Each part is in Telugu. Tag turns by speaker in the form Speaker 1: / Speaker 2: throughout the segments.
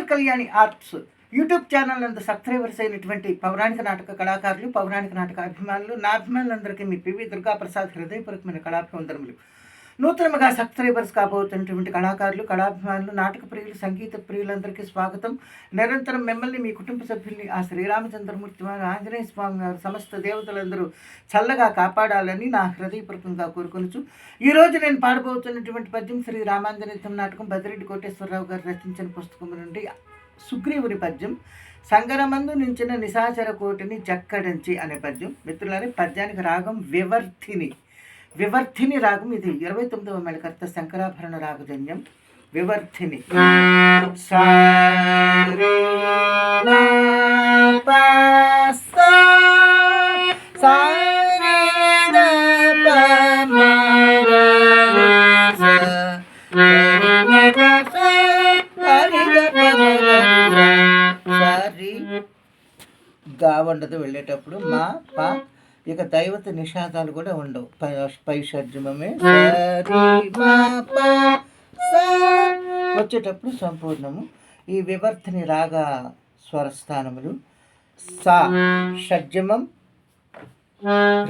Speaker 1: Master Kalyani arts YouTube channel నందు సబ్స్క్రైబర్స్ అయినటువంటి పౌరాణిక నాటక కళాకారులు పౌరాణిక నాటక అభిమానులు నా అభిమానులందరికీ మీ పివి దుర్గాప్రసాద్ హృదయపూర్వకమైన కళాభివందనములు. నూతనముగా సబ్స్క్రైబర్స్ కాబోతున్నటువంటి కళాకారులు కళాభిమానులు నాటక ప్రియులు సంగీత ప్రియులందరికీ స్వాగతం. నిరంతరం మిమ్మల్ని మీ కుటుంబ సభ్యుల్ని ఆ శ్రీరామచంద్రమూర్తి వారు ఆంజనేయ స్వామి గారు సమస్త దేవతలందరూ చల్లగా కాపాడాలని నా హృదయపూర్వకంగా కోరుకొనుచు. ఈరోజు నేను పాడబోతున్నటువంటి పద్యం శ్రీ రామాంజనేయం నాటకం బదిరెడ్డి కోటేశ్వరరావు గారు రచించిన పుస్తకం నుండి సుగ్రీవుని పద్యం సంగరమందు నించిన నిశాచర కోటిని జక్కడంచి అనే పద్యం. మిత్రులని పద్యానికి రాగం వివర్ధిని వివర్ధిని రాగం ఇది. ఇరవై తొమ్మిదవ మెళకర్త శంకరాభరణ రాగజన్యం. వివర్ధిని. పా సారి. గా ఉండదు వెళ్ళేటప్పుడు మా పా ఇక దైవత నిషాదాలు కూడా ఉండవు. పై పైషర్జమమే సరి మా పా సా. వచ్చేటప్పుడు సంపూర్ణము. ఈ వివర్తని రాగా స్వరస్థానములు. సా షడ్జమం.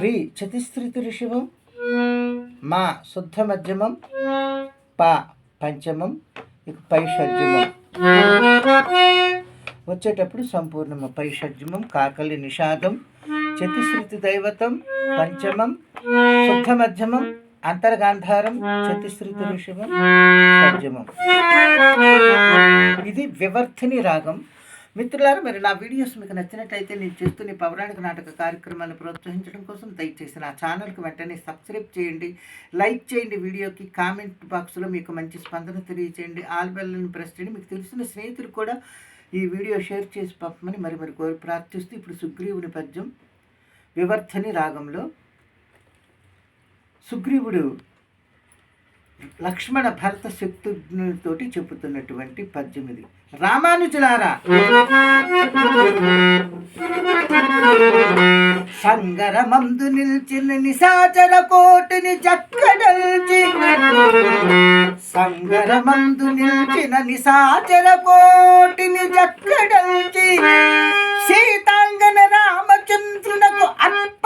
Speaker 1: రి చతుస్త్రితి ఋషివం మా శుద్ధ మధ్యమం పా పంచమం. ఇక పై షడ్జమం వచ్చేటప్పుడు సంపూర్ణము. పై షడ్జమం కాకలి నిషాదం. చతుశ్రుతి దైవతం పంచమం శుద్ధ మధ్యమం అంతర్గాంధారం చతుశ్రుతి ఋషభం షడ్జమం ఇది వివర్ధిని రాగం. మిత్రులారా మరి నా వీడియోస్ మీకు నచ్చినట్లయితే నేను చేస్తున్న పౌరాణిక నాటక కార్యక్రమాన్ని ప్రోత్సహించడం కోసం దయచేసి నా ఛానల్కి వెంటనే సబ్స్క్రైబ్ చేయండి లైక్ చేయండి వీడియోకి కామెంట్ బాక్స్లో మీకు మంచి స్పందన తెలియచేయండి ఆల్ బెల్లని ప్రెస్ చేయండి. మీకు తెలిసిన స్నేహితులు కూడా ఈ వీడియో షేర్ చేసి పంపమని మరి మరి కోరి ప్రార్థిస్తూ ఇప్పుడు సుగ్రీవుని పద్యం వివర్ధని రాగంలో సుగ్రీవుడు లక్ష్మణ భరత శక్తుతోటి చెబుతున్నటువంటి పద్యం ఇది. రామానుజులారా! సంగరమందు నిల్చిన నిశాచర కోటిని చక్కడల్చి సంగరమందు నిల్చిన నిశాచర కోటిని చక్కడల్చి సీతాంగన 깜짝 놀랐고 안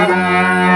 Speaker 1: Thank you.